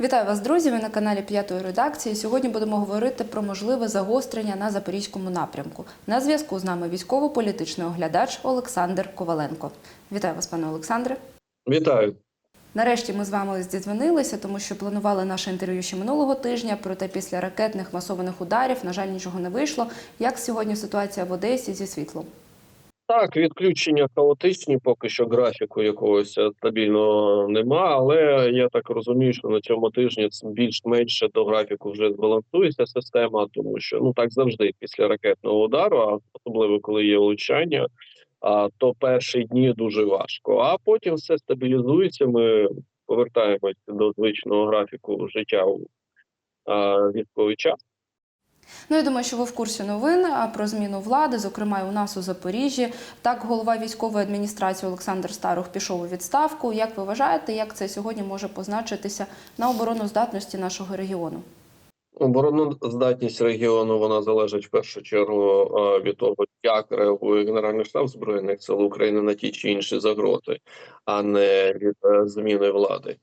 Вітаю вас, друзі! Ви на каналі П'ятої редакції. Сьогодні будемо говорити про можливе загострення на запорізькому напрямку. На зв'язку з нами військово-політичний оглядач Олександр Коваленко. Вітаю вас, пане Олександре. Вітаю. Нарешті ми з вами зідзвонилися, тому що планували наше інтерв'ю ще минулого тижня. Проте після ракетних масованих ударів, на жаль, нічого не вийшло. Як сьогодні ситуація в Одесі зі світлом? Так, відключення хаотичні, поки що графіку якогось стабільного нема, але я так розумію, що на цьому тижні більш-менше до графіку вже збалансується система, тому що ну так завжди після ракетного удару, а особливо коли є влучання, а, то перші дні дуже важко. А потім все стабілізується. Ми повертаємося до звичного графіку життя у військовий час. Ну, я думаю, що ви в курсі новин про зміну влади, зокрема і у нас у Запоріжжі. Так, голова військової адміністрації Олександр Старух пішов у відставку. Як ви вважаєте, як це сьогодні може позначитися на обороноздатності нашого регіону? Обороноздатність регіону вона залежить в першу чергу від того, як реагує Генеральний штаб збройних сил України на ті чи інші загрози, а не від е, зміни влади.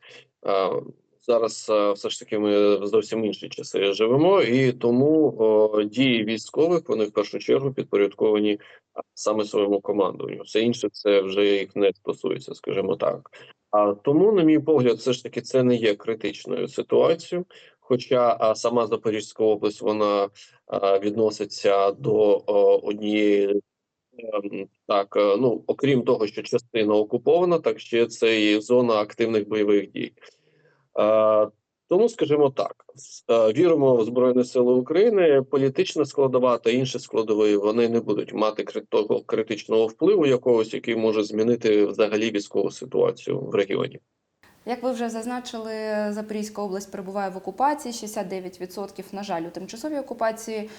Е, Зараз е, все ж таки ми зовсім інші часи живемо, і тому о, дії військових вони в першу чергу підпорядковані саме своєму командуванню. Все інше це вже їх не стосується, скажімо так. А тому, на мій погляд, все ж таки це не є критичною ситуацією. Хоча а, сама Запорізька область вона а, відноситься до о, однієї. ем, Так, е, ну окрім того, що частина окупована, так ще це і зона активних бойових дій. Е, Тому, скажімо так, е, віримо в Збройні Сили України. Політична складова та інші складові вони не будуть мати критичного впливу якогось, який може змінити взагалі військову ситуацію в регіоні. Як ви вже зазначили, Запорізька область перебуває в окупації, 69% на жаль у тимчасовій окупації.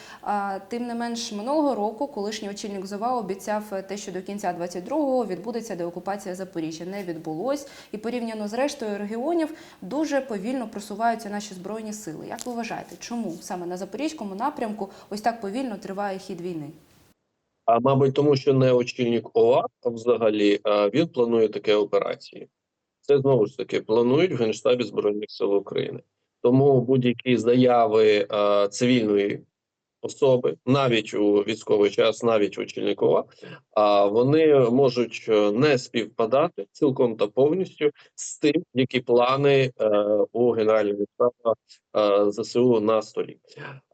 Тим не менш, минулого року колишній очільник ЗОВА обіцяв те, що до кінця 22-го відбудеться деокупація Запоріжжя. Не відбулось, і порівняно з рештою регіонів дуже повільно просуваються наші збройні сили. Як ви вважаєте, чому саме на запорізькому напрямку ось так повільно триває хід війни? А мабуть, тому що не очільник ОА взагалі а він планує такі операції. Це знову ж таки планують в Генштабі Збройних сил України. Тому будь-які заяви а, цивільної особи, навіть у військовий час, навіть у очільника ОА, а вони можуть е, не співпадати цілком та повністю з тим, які плани е, у генерального штабу е, ЗСУ на столі.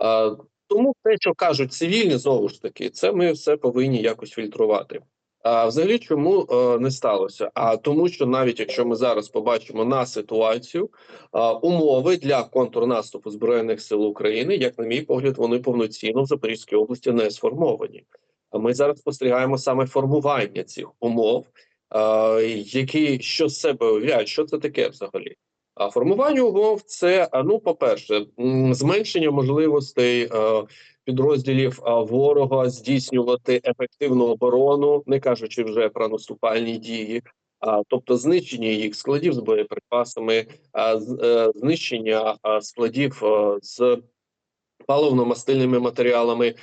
Е, тому те, що кажуть цивільні, знову ж таки, це ми все повинні якось фільтрувати. А взагалі, чому е, не сталося? А тому, що навіть якщо ми зараз побачимо на ситуацію, умови для контрнаступу збройних сил України, як на мій погляд, вони повноцінно в Запорізькій області не сформовані. А ми зараз спостерігаємо саме формування цих умов, які що з себе уявляють, що це таке взагалі. А формування умов це ну, по-перше, зменшення можливостей е, підрозділів ворога здійснювати ефективну оборону, не кажучи вже про наступальні дії. А, тобто знищення їх складів з боєприпасами, е, знищення складів е, з паливно-мастильними матеріалами,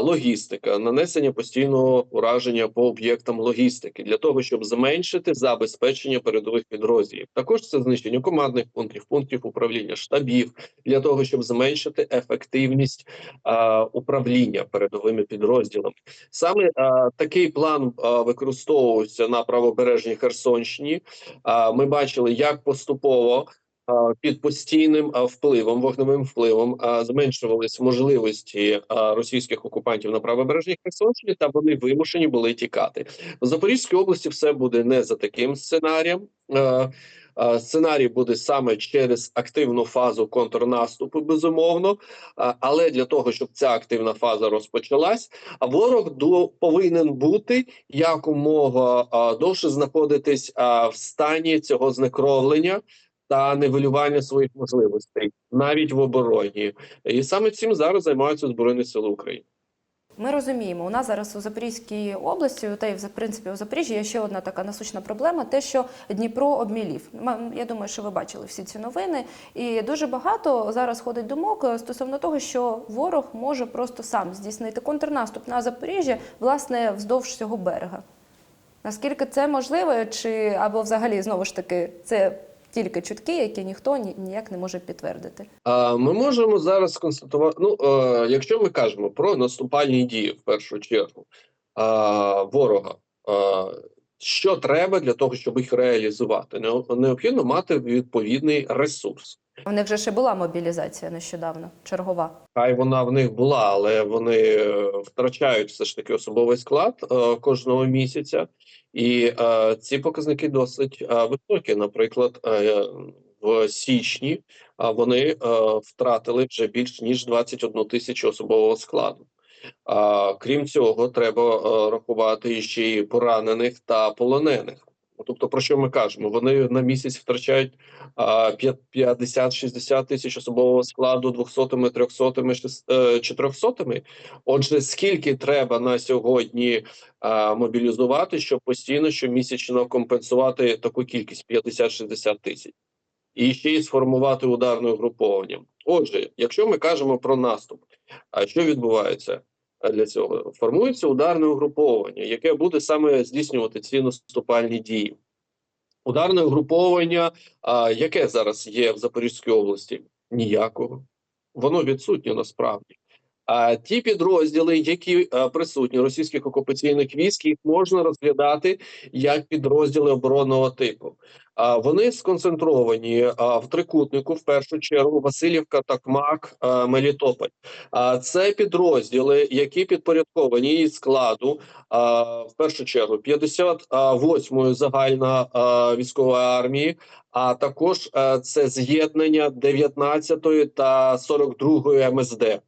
логістика, нанесення постійного ураження по об'єктам логістики для того, щоб зменшити забезпечення передових підрозділів. Також це знищення командних пунктів, пунктів управління штабів для того, щоб зменшити ефективність а, управління передовими підрозділами. Саме а, такий план а, використовувався на правобережній Херсонщині. А, ми бачили, як поступово під постійним впливом, вогневим впливом зменшувались можливості російських окупантів на правобережній Херсонщині, та вони вимушені були тікати. В Запорізькій області все буде не за таким сценарієм. Сценарій буде саме через активну фазу контрнаступу, безумовно. Але для того, щоб ця активна фаза розпочалась, ворог повинен бути якомога довше знаходитись в стані цього знекровлення та нивелювання своїх можливостей навіть в обороні, і саме цим зараз займаються збройні сили України. Ми розуміємо, у нас зараз у Запорізькій області, та й в принципі у Запоріжжі є ще одна така насущна проблема: те, що Дніпро обмілів. Я думаю, що ви бачили всі ці новини, і дуже багато зараз ходить думок е, стосовно того, що ворог може просто сам здійснити контрнаступ на Запоріжжя, власне, вздовж цього берега. Наскільки це можливо, чи або взагалі знову ж таки це Тільки чутки, які ніхто ні- ніяк не може підтвердити. Ми можемо зараз констатувати. Ну, е, якщо ми кажемо про наступальні дії в першу чергу ворога, що треба для того, щоб їх реалізувати? Необхідно мати відповідний ресурс. У них же ще була мобілізація нещодавно, чергова. Хай вона в них була, але вони е, втрачають все ж таки особовий склад е, кожного місяця, і е, ці показники досить е, високі. Наприклад, е, в січні вони е, втратили вже більш ніж 21 тисячу особового складу. А крім цього, треба е, рахувати ще й поранених та полонених. Тобто, про що ми кажемо? Вони на місяць втрачають а, п'ят- 50-60 тисяч особового складу 200-ми, 300-ми, 400-ми. Отже, скільки треба на сьогодні мобілізувати, щоб постійно щомісячно компенсувати таку кількість 50-60 тисяч? І ще й сформувати ударне угруповання. Отже, якщо ми кажемо про наступ, а що відбувається для цього? Формується ударне угруповання, яке буде саме здійснювати ці наступальні дії. Ударне угруповання, яке зараз є в Запорізькій області? Ніякого. Воно відсутнє насправді. А ті підрозділи, які е, присутні російських окупаційних військ, їх можна розглядати як підрозділи оборонного типу. Вони сконцентровані в трикутнику, в першу чергу, Васильівка, Такмак, Мелітополь. А це підрозділи, які підпорядковані із складу в першу чергу 58-ї загальна військової армії, а також це з'єднання 19-ї та 42-ї МСД.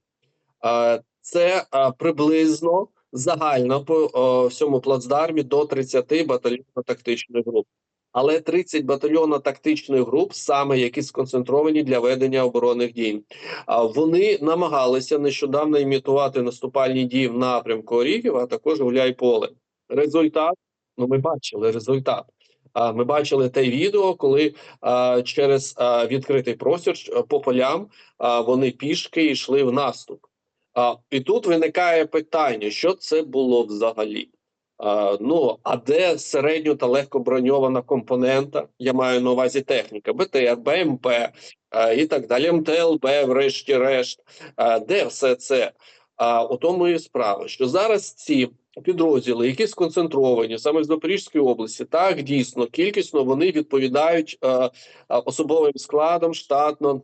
А, Це приблизно загально по всьому плацдармі до 30 батальйонно-тактичних груп. Але 30 батальйонно-тактичних груп, саме які сконцентровані для ведення оборонних дій, вони намагалися нещодавно імітувати наступальні дії в напрямку Орігів, а також Гуляйполе. Результат, ну ми бачили результат. Ми бачили те відео, коли через відкритий простір по полям вони пішки йшли в наступ. А, і тут виникає питання, що це було взагалі. А, ну, а де середньо та легко броньована компонента? Я маю на увазі техніка, БТР, БМП а, і так далі, МТЛБ, врешті-решт. А, де все це? А, у тому і справа, що зараз ці підрозділи, які сконцентровані саме в Запорізькій області, так дійсно кількісно вони відповідають е, особовим складом штатно.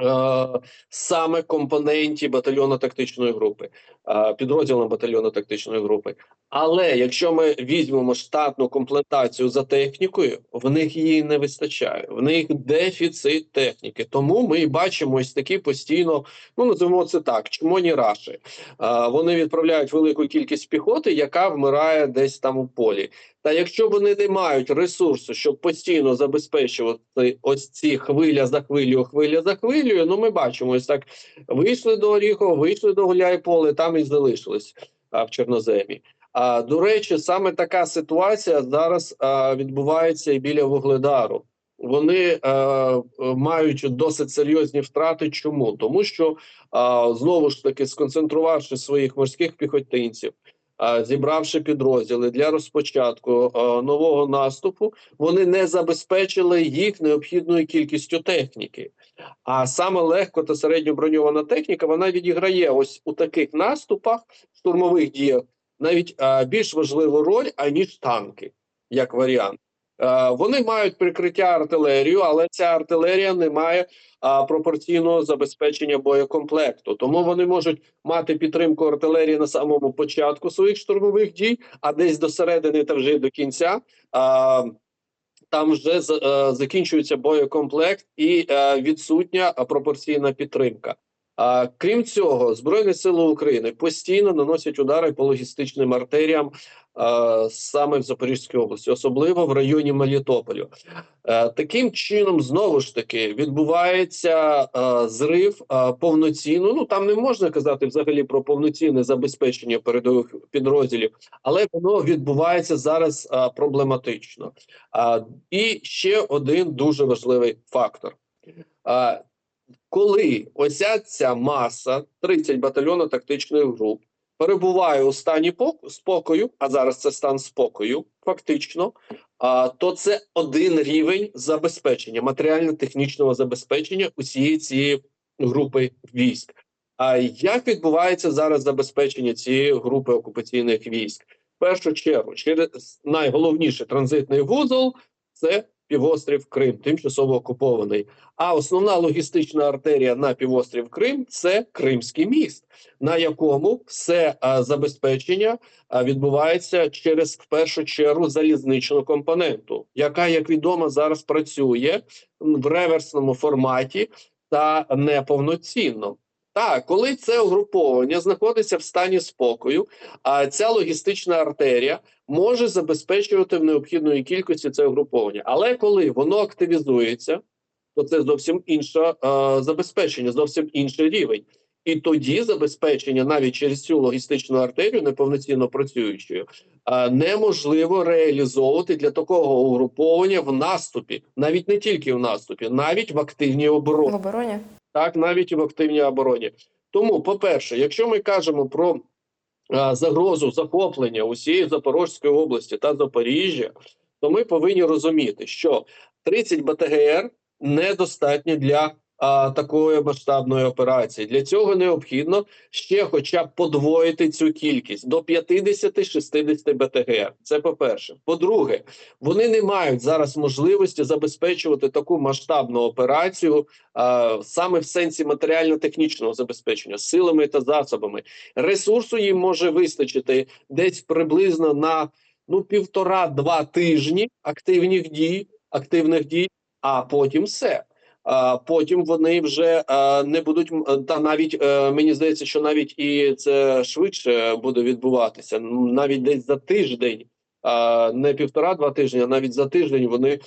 Е, Саме компоненті батальйона тактичної групи, е, підрозділом батальйонно-тактичної групи. Але якщо ми візьмемо штатну комплектацію за технікою, в них її не вистачає. В них дефіцит техніки. Тому ми і бачимо ось такі постійно, ну називаємо це так, чмоні раші. А, Вони відправляють велику кількість піхоти, яка вмирає десь там у полі. Та якщо вони не мають ресурсу, щоб постійно забезпечувати ось ці хвиля за хвилею, хвиля за хвилею, ну ми бачимо ось так: вийшли до Оріхова, вийшли до Гуляйполе, там і залишились а, в Чорноземі. А до речі, саме така ситуація зараз а, відбувається і біля Вугледару. Вони е, мають досить серйозні втрати. Чому? Тому що е, знову ж таки сконцентрувавши своїх морських піхотинців, зібравши підрозділи для розпочатку нового наступу, вони не забезпечили їх необхідною кількістю техніки. А саме легко та середньоброньована техніка вона відіграє ось у таких наступах, штурмових діях, навіть більш важливу роль аніж танки, як варіант. Е, Вони мають прикриття артилерію, але ця артилерія не має пропорційного забезпечення боєкомплекту. Тому вони можуть мати підтримку артилерії на самому початку своїх штурмових дій, а десь до середини та вже до кінця. Там вже е, закінчується боєкомплект і е, відсутня пропорційна підтримка. Крім цього, Збройні Сили України постійно наносять удари по логістичним артеріям саме в Запорізькій області, особливо в районі Мелітополю. Е, таким чином, знову ж таки, відбувається е, зрив е, повноцінно. Ну там не можна казати взагалі про повноцінне забезпечення передових підрозділів, але воно відбувається зараз е, проблематично. І ще один дуже важливий фактор. Коли ося ця маса 30 батальйонів тактичних груп перебуває у стані пок- спокою, а зараз це стан спокою, фактично, то це один рівень забезпечення, матеріально-технічного забезпечення усієї цієї групи військ. А як відбувається зараз забезпечення цієї групи окупаційних військ? В першу чергу, через найголовніший транзитний вузол це півострів Крим, тимчасово окупований. А основна логістична артерія на півострів Крим це Кримський міст, на якому все забезпечення відбувається через в першу чергу залізничну компоненту, яка, як відомо, зараз працює в реверсному форматі та неповноцінно. Так, коли це угруповання знаходиться в стані спокою, а ця логістична артерія може забезпечувати в необхідної кількості це угруповання. Але коли воно активізується, то це зовсім інше е, забезпечення, зовсім інший рівень. І тоді забезпечення навіть через цю логістичну артерію, неповноцінно працюючою, неможливо реалізовувати для такого угруповання в наступі, навіть не тільки в наступі, навіть в активній обороні В обороні? Так навіть в активній обороні. Тому, по-перше, якщо ми кажемо про а, загрозу захоплення усієї Запорозької області та Запоріжжя, то ми повинні розуміти, що 30 БТГР недостатньо для а, такої масштабної операції. Для цього необхідно ще, хоча б подвоїти цю кількість до 50-60 БТГР. Це по-перше. По-друге, вони не мають зараз можливості забезпечувати таку масштабну операцію а, саме в сенсі матеріально-технічного забезпечення силами та засобами. Ресурсу їм може вистачити десь приблизно на ну півтора-два тижні активних дій, активних дій, а потім все. Потім вони вже не будуть та навіть е, мені здається, що навіть і це швидше буде відбуватися. Навіть десь за тиждень, не півтора-два тижні, а навіть за тиждень вони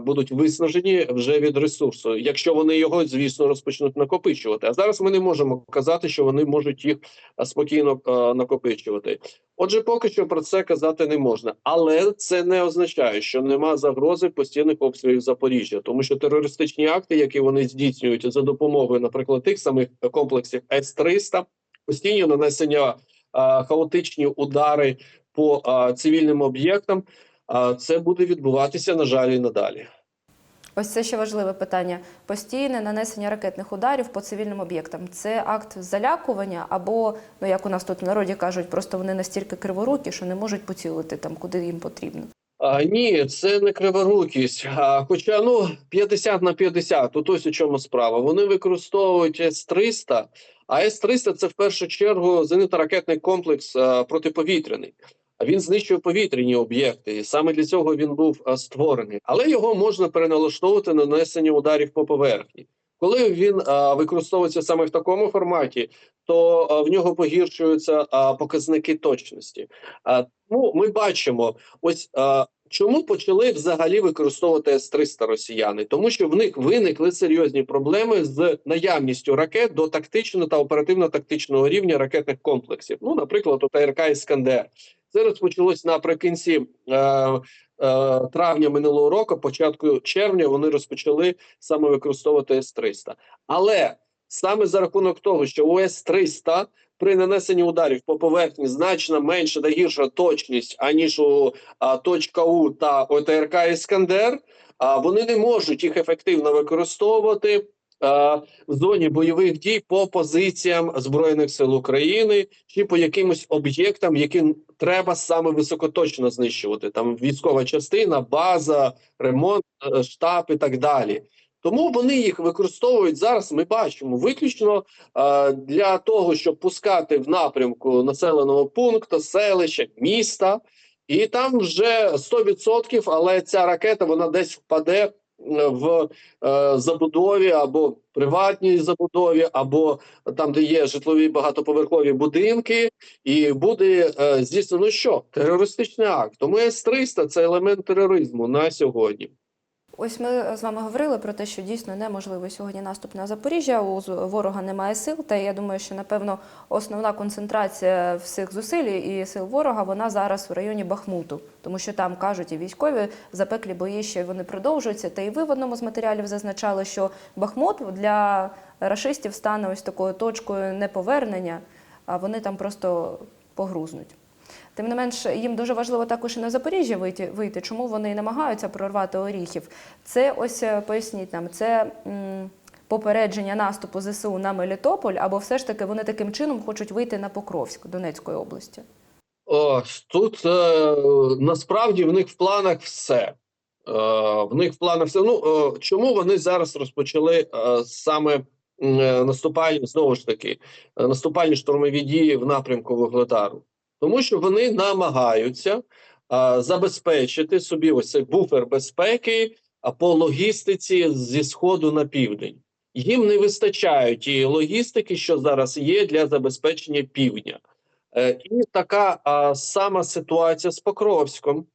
будуть виснажені вже від ресурсу, якщо вони його, звісно, розпочнуть накопичувати. А зараз ми не можемо казати, що вони можуть їх спокійно накопичувати. Отже, поки що про це казати не можна, але це не означає, що нема загрози постійних обстрілів Запоріжжя, тому що терористичні акти, які вони здійснюють за допомогою, наприклад, тих самих комплексів С-300, постійні нанесення хаотичні удари по цивільним об'єктам. А це буде відбуватися на жаль і надалі. Ось це ще важливе питання. Постійне нанесення ракетних ударів по цивільним об'єктам. Це акт залякування, або, ну як у нас тут в народі кажуть, просто вони настільки криворукі, що не можуть поцілити там, куди їм потрібно. А, ні, це не криворукість. А, хоча ну 50 на 50, тут ось у чому справа. Вони використовують С-300, а С-300 це в першу чергу зенитно-ракетний комплекс а, протиповітряний. Він знищує повітряні об'єкти, і саме для цього він був створений. Але його можна переналаштовувати на нанесення ударів по поверхні. Коли він використовується саме в такому форматі, то в нього погіршуються показники точності. А, тому ми бачимо, ось чому почали взагалі використовувати С-300 росіяни, тому що в них виникли серйозні проблеми з наявністю ракет до тактичного та оперативно-тактичного рівня ракетних комплексів. Ну, наприклад, от АРК Іскандер. Це розпочалось наприкінці е, е, травня минулого року, початку червня, вони розпочали саме використовувати С-300. Але саме за рахунок того, що у С-300 при нанесенні ударів по поверхні значно менша та гірша точність, аніж у а, точка У та ОТРК Іскандер, а, вони не можуть їх ефективно використовувати. А, В зоні бойових дій по позиціям збройних сил України чи по якимось об'єктам, які треба саме високоточно знищувати. Там військова частина, база, ремонт, е, штаб і так далі. Тому вони їх використовують зараз. Ми бачимо виключно е, для того, щоб пускати в напрямку населеного пункту, селища, міста, і там вже 100%, але ця ракета вона десь впаде е, в е, забудові або приватній забудові, або там, де є житлові багатоповерхові будинки, і буде е, здійснено що терористичний акт. Тому С-300 – це елемент тероризму на сьогодні. Ось ми з вами говорили про те, що дійсно неможливий сьогодні наступ на Запоріжжя. У ворога немає сил. Та я думаю, що напевно основна концентрація всіх зусиль і сил ворога вона зараз в районі Бахмуту, тому що там кажуть і військові запеклі бої ще вони продовжуються. Та і ви в одному з матеріалів зазначали, що Бахмут для рашистів стане ось такою точкою неповернення, а вони там просто погрузнуть. Тим не менш, їм дуже важливо також і на Запоріжжя вийти. вийти. Чому вони намагаються прорвати Оріхів? Це ось е, поясніть нам, це м, попередження наступу ЗСУ на Мелітополь, або все ж таки вони таким чином хочуть вийти на Покровськ Донецької області. О, тут е, насправді в них в планах все. Е, в них в планах все. Ну е, чому вони зараз розпочали е, саме е, наступальні знову ж таки е, наступальні штурмові дії в напрямку Вугледару? Тому що вони намагаються а, забезпечити собі ось цей буфер безпеки а по логістиці зі сходу на південь. Їм не вистачає тієї логістики, що зараз є для забезпечення півдня. Е, І така а, сама ситуація з Покровськом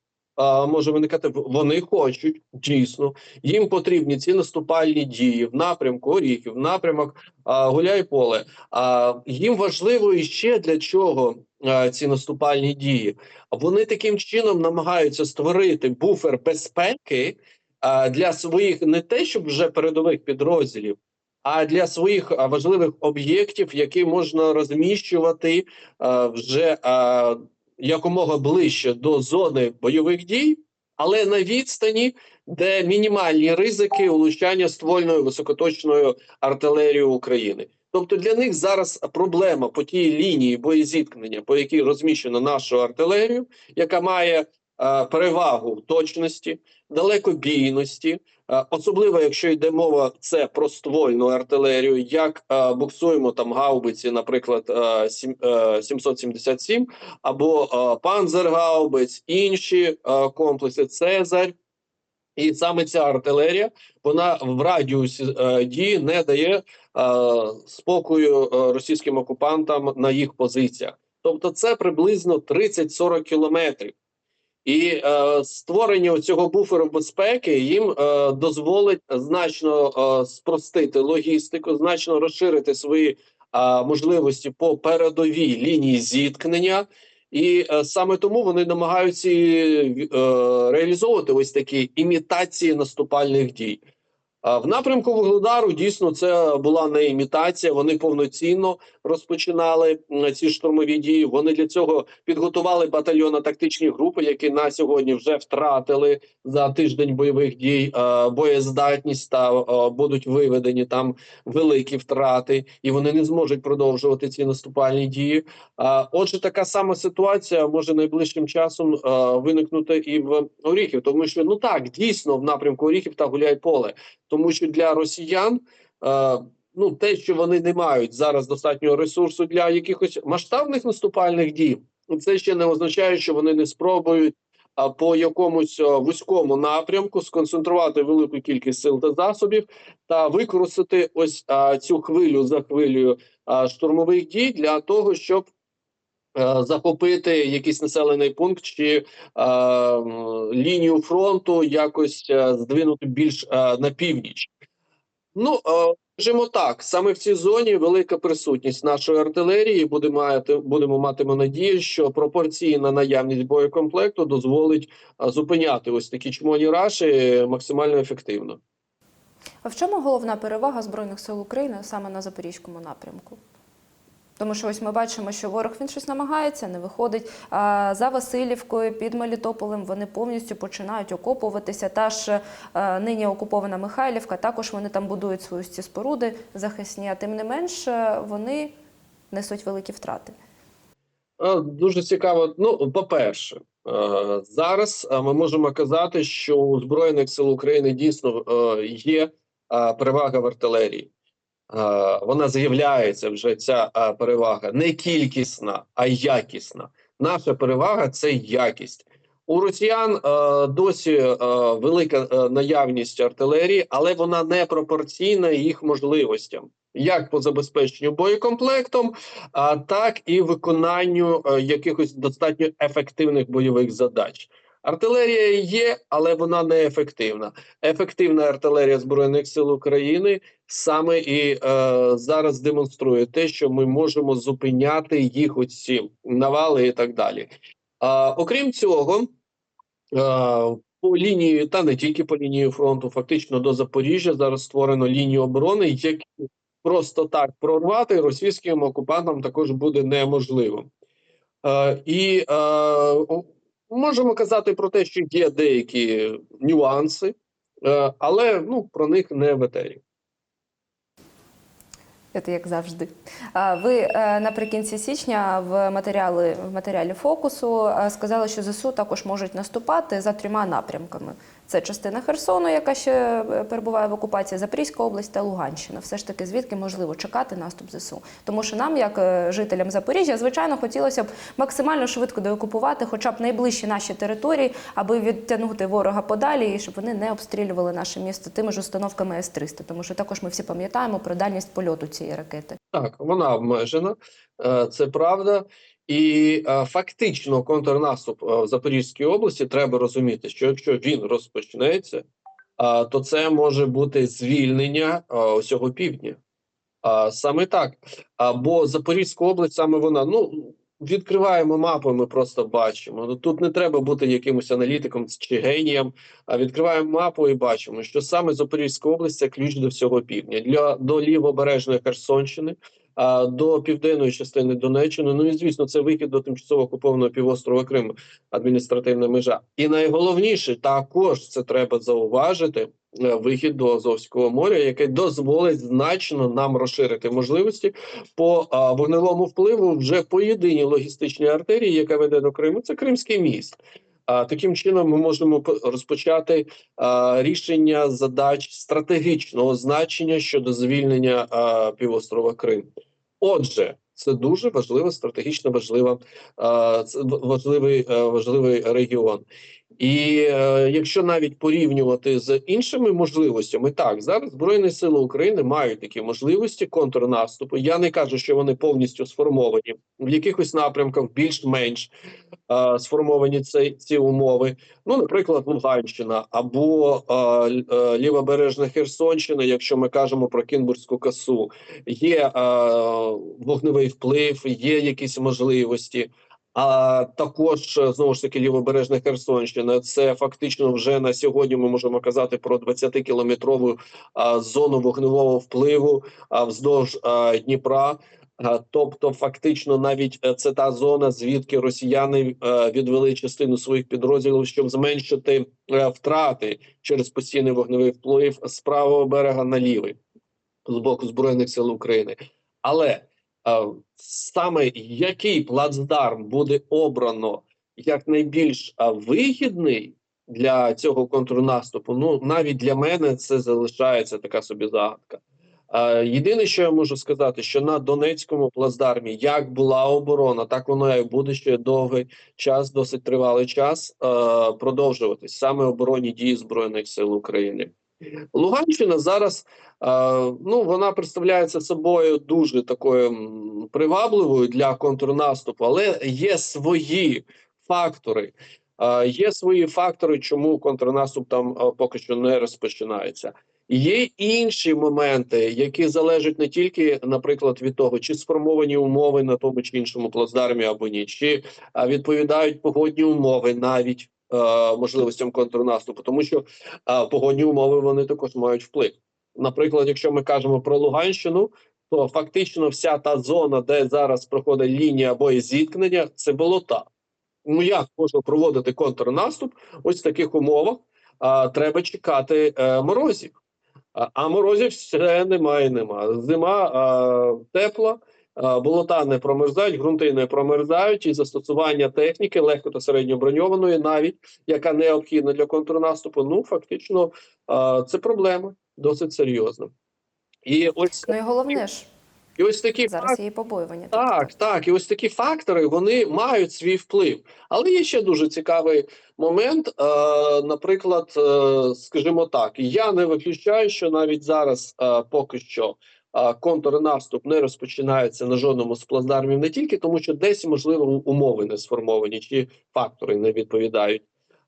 може виникати. Вони хочуть дійсно, їм потрібні ці наступальні дії в напрямку Оріхів, в напрямок а, Гуляйполе. А їм важливо іще для чого ці наступальні дії. Вони таким чином намагаються створити буфер безпеки для своїх не те, щоб вже передових підрозділів. А для своїх важливих об'єктів, які можна розміщувати вже якомога ближче до зони бойових дій, але на відстані, де мінімальні ризики улучшання ствольною високоточною артилерією України. Тобто для них зараз проблема по тій лінії боєзіткнення, по якій розміщено нашу артилерію, яка має е, перевагу точності, далекобійності, Особливо, якщо йде мова це про ствольну артилерію, як е, буксуємо там гаубиці, наприклад, е, сім- е, 777, або е, Панзергаубиць, інші е, комплекси Цезарь. І саме ця артилерія вона в радіусі е, дії не дає е, спокою е, російським окупантам на їх позиціях. Тобто, це приблизно 30-40 кілометрів. І е, створення цього буферу безпеки їм е, дозволить значно е, спростити логістику, значно розширити свої е, можливості по передовій лінії зіткнення. І е, саме тому вони намагаються е, реалізовувати ось такі імітації наступальних дій. В напрямку Вугледару дійсно це була не імітація. Вони повноцінно розпочинали ці штурмові дії. Вони для цього підготували батальйонно-тактичні групи, які на сьогодні вже втратили за тиждень бойових дій е, боєздатність та е, будуть виведені там великі втрати, і вони не зможуть продовжувати ці наступальні дії. Отже, така сама ситуація може найближчим часом е, виникнути і в Оріхів, тому що ну так дійсно в напрямку Оріхів та Гуляйполе, тому що для росіян. е, Ну, те, що вони не мають зараз достатнього ресурсу для якихось масштабних наступальних дій, це ще не означає, що вони не спробують а, по якомусь вузькому напрямку сконцентрувати велику кількість сил та засобів та використати ось цю хвилю за хвилею штурмових дій для того, щоб е, захопити якийсь населений пункт чи е, лінію фронту, якось е, здвинути більш е, на північ. Ну, е, скажімо так, саме в цій зоні велика присутність нашої артилерії. Буде мати, будемо матимемо надію, що пропорційна наявність боєкомплекту дозволить е, зупиняти ось такі чмоні раші максимально ефективно. А в чому головна перевага Збройних сил України саме на Запорізькому напрямку? Тому що ось ми бачимо, що ворог він щось намагається, не виходить. А за Васильівкою під Мелітополем вони повністю починають окопуватися. Та ж е, нині окупована Михайлівка, також вони там будують свої ці споруди захисні, а тим не менш е, вони несуть великі втрати. Е, Дуже цікаво. Ну, по-перше, зараз ми можемо казати, що у Збройних сил України дійсно є перевага в артилерії. Вона з'являється вже ця перевага не кількісна, а якісна. Наша перевага це якість. У росіян е, досі е, велика е, наявність артилерії, але вона не пропорційна їх можливостям, як по забезпеченню боєкомплектом, а так і виконанню е, якихось достатньо ефективних бойових задач. Артилерія є, але вона не ефективна. Ефективна артилерія збройних сил України саме і е, зараз демонструє те, що ми можемо зупиняти їх оці навали і так далі. А, окрім цього, е, по лінії, та не тільки по лінії фронту, фактично до Запоріжжя зараз створено лінію оборони, які просто так прорвати російським окупантам також буде неможливо. Е, і е, можемо казати про те, що є деякі нюанси, е, але ну, про них не в. Це як завжди. Ви е, наприкінці січня в матеріали в матеріалі фокусу е, сказали, що ЗСУ також можуть наступати за трьома напрямками: це частина Херсону, яка ще е, перебуває в окупації, Запорізька область та Луганщина. Все ж таки, звідки можливо чекати наступ ЗСУ? Тому що нам, як е, жителям Запоріжжя, звичайно, хотілося б максимально швидко деокупувати, хоча б найближчі наші території, аби відтягнути ворога подалі і щоб вони не обстрілювали наше місто тими ж установками С-300. Тому що також ми всі пам'ятаємо про дальність польоту цієї ракети. Так, вона обмежена, е, це правда. І е, фактично контрнаступ е, в Запорізькій області треба розуміти, що якщо він розпочнеться, е, то це може бути звільнення е, усього півдня. А саме так. А, бо Запорізька область, саме вона, ну відкриваємо мапу, ми просто бачимо. Ну тут не треба бути якимось аналітиком чи генієм. А відкриваємо мапу і бачимо, що саме Запорізька область це ключ до всього півдня для до лівобережної Херсонщини. До південної частини Донеччини, ну і звісно, це вихід до тимчасово окупованого півострова Крим, адміністративна межа. І найголовніше також це треба зауважити е, вихід до Азовського моря, який дозволить значно нам розширити можливості по вогневому впливу вже по єдиній логістичній артерії, яка веде до Криму. Це Кримський міст. Таким чином ми можемо розпочати рішення задач стратегічного значення щодо звільнення півострова Крим. Отже, це дуже важлива, стратегічно важлива, важливий, е, важливий регіон. І е, якщо навіть порівнювати з іншими можливостями, так зараз Збройні Сили України мають такі можливості контрнаступу. Я не кажу, що вони повністю сформовані в якихось напрямках, більш-менш е, сформовані ці, ці умови. Ну, наприклад, Луганщина або е, е, лівобережна Херсонщина, якщо ми кажемо про Кінбурзьку косу, є е, вогневий вплив, є якісь можливості. А також е, знову ж таки лівобережна Херсонщина. Це фактично вже на сьогодні ми можемо казати про 20-кілометрову а, зону вогневого впливу а, вздовж Дніпра. Тобто, фактично, навіть е, це та зона, звідки росіяни е, відвели частину своїх підрозділів, щоб зменшити втрати через постійний вогневий вплив з правого берега на лівий з боку збройних сил України. Але саме який плацдарм буде обрано як найбільш е, вигідний для цього контрнаступу, ну навіть для мене це залишається така собі загадка. Е, Єдине, що я можу сказати, що на Донецькому плацдармі як була оборона, так воно і буде ще довгий час, досить тривалий час е, продовжуватись саме оборонні дії збройних сил України. Луганщина зараз е, ну вона представляється собою дуже такою привабливою для контрнаступу, але є свої фактори. Е, є свої фактори, чому контрнаступ там е, поки що не розпочинається. Є інші моменти, які залежать не тільки, наприклад, від того, чи сформовані умови на тому чи іншому плацдармі або ні, чи відповідають погодні умови навіть можливостям контрнаступу, тому що а погодні умови вони також мають вплив. Наприклад, якщо ми кажемо про Луганщину, то фактично вся та зона, де зараз проходить лінія боєзіткнення, це болота. Ну як можна проводити контрнаступ? Ось в таких умовах а, треба чекати е, морозів. А, а морозів все немає. Нема. Зима а, тепла. А, Болота не промерзають, ґрунти не промерзають, і застосування техніки легко та середньоброньованої, навіть яка необхідна для контрнаступу, ну фактично це проблема досить серйозна. І ось Ну і головне ж і ось такі зараз її побоювання. так, так, і ось такі фактори вони мають свій вплив. Але є ще дуже цікавий момент. Е, наприклад, е, скажімо так, я не виключаю, що навіть зараз е, поки що е, контрнаступ не розпочинається на жодному з плацдармів не тільки тому, що десь можливо умови не сформовані, чи фактори не відповідають.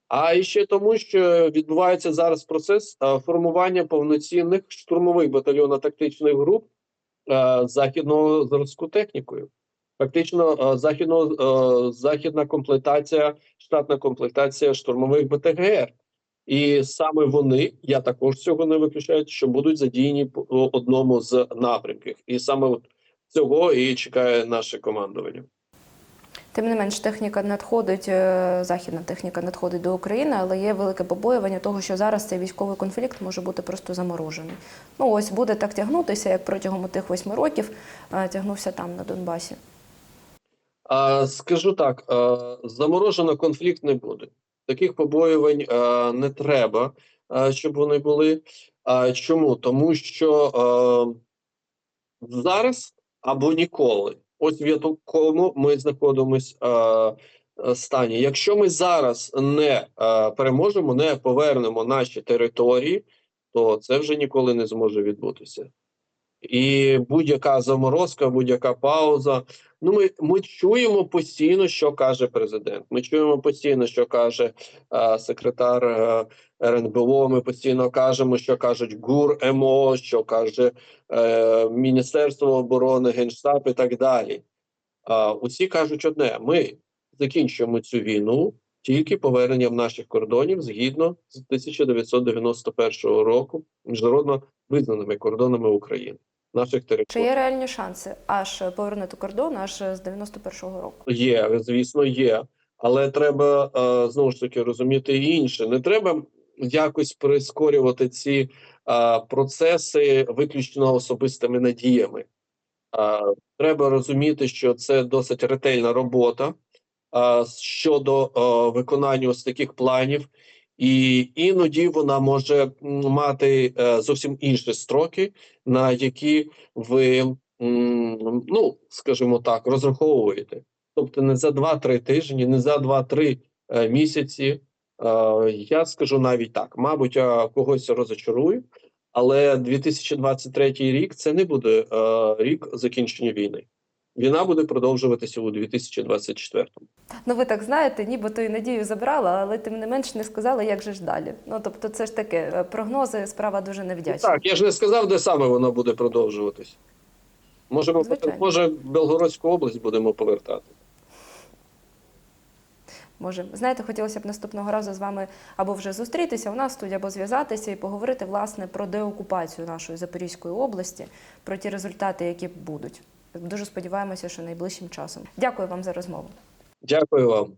А і ще тому, що відбувається зараз процес формування повноцінних штурмових батальйонно-тактичних груп е, західного зразку технікою. Фактично, західно, західна комплектація, штатна комплектація штурмових БТГР. І саме вони, я також цього не виключаю, що будуть задіяні по одному з напрямків. І саме от цього і чекає наше командування. Тим не менш, техніка надходить, е, західна техніка надходить до України, але є велике побоювання того, що зараз цей військовий конфлікт може бути просто заморожений. Ну ось буде так тягнутися, як протягом тих восьми років е, тягнувся там на Донбасі. А, скажу так: а, заморожено конфлікт не буде. Таких побоювань а, не треба, а, щоб вони були. А, чому? Тому що зараз або ніколи. Ось в якому ми а, стані. Якщо ми зараз не переможемо, не повернемо наші території, то це вже ніколи не зможе відбутися. І будь-яка заморозка, будь-яка пауза. Ну, ми, ми чуємо постійно, що каже президент. Ми чуємо постійно, що каже е, секретар е, РНБО. Ми постійно кажемо, що кажуть ГУР МО, що каже е, Міністерство оборони, Генштаб і так далі. А усі кажуть одне: ми закінчуємо цю війну тільки поверненням наших кордонів згідно з 1991 року міжнародно визнаними кордонами України. Наших Чи є реальні шанси аж повернути кордон аж з 91-го року? є, звісно, є, але треба е, знову ж таки розуміти і інше. Не треба якось прискорювати ці е, процеси виключно особистими надіями. Е, треба розуміти, що це досить ретельна робота щодо виконання ось таких планів, і іноді вона може мати е, зовсім інші строки, на які ви, ну скажімо так, розраховуєте. Тобто не за 2-3 тижні, не за 2-3 е, місяці. Е, я скажу навіть так: мабуть, я когось розочарую, але 2023 рік це не буде рік закінчення війни. Війна буде продовжуватися у 2024. Ну, ви так знаєте, нібито і надію забрала, але тим не менш не сказали, як же ж далі. Ну тобто, це ж таке е, прогнози, справа дуже невдячна. Так, я ж не сказав, де саме воно буде продовжуватись. Можемо Звичайно. може Белгородську область будемо повертати. Може, знаєте, хотілося б наступного разу з вами або вже зустрітися у нас тут, або зв'язатися і поговорити власне про деокупацію нашої Запорізької області, про ті результати, які будуть. Дуже сподіваємося, що найближчим часом. Дякую вам за розмову. Дякую вам.